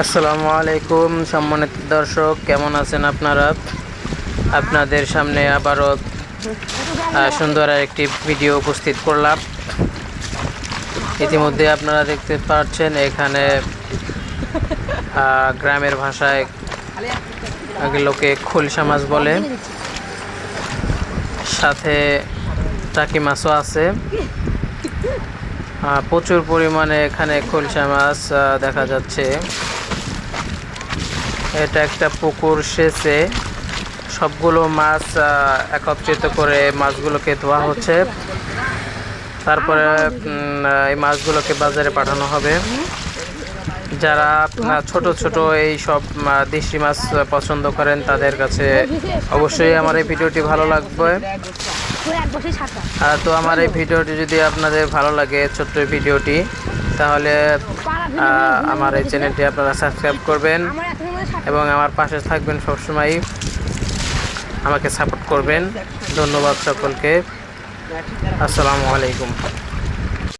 আসসালামু আলাইকুম সম্মানিত দর্শক, কেমন আছেন আপনারা? আপনাদের সামনে আবারও সুন্দর একটি ভিডিও উপস্থিত করলাম। ইতিমধ্যে আপনারা দেখতে পাচ্ছেন এখানে গ্রামের ভাষায় লোকে খোলসা মাছ বলে। সাথে টাকি মাছও আছে। প্রচুর পরিমাণে এখানে খোলসা মাছ দেখা যাচ্ছে। এটা একটা পুকুর সেচে সবগুলো মাছ একত্রিত করে মাছগুলোকে ধোয়া হচ্ছে। তারপরে এই মাছগুলোকে বাজারে পাঠানো হবে। যারা ছোট ছোট এই সব দেশি মাছ পছন্দ করেন, তাদের কাছে অবশ্যই আমার এই ভিডিওটি ভালো লাগবে। তো আমার এই ভিডিওটি যদি আপনাদের ভালো লাগে, ছোট্ট ভিডিওটি, তাহলে আমার এই চ্যানেলটি আপনারা সাবস্ক্রাইব করবেন। এবং আমার পাশে থাকবেন সবসময় আমাকে সাপোর্ট করবেন। ধন্যবাদ সকলকে। আসসালামু আলাইকুম।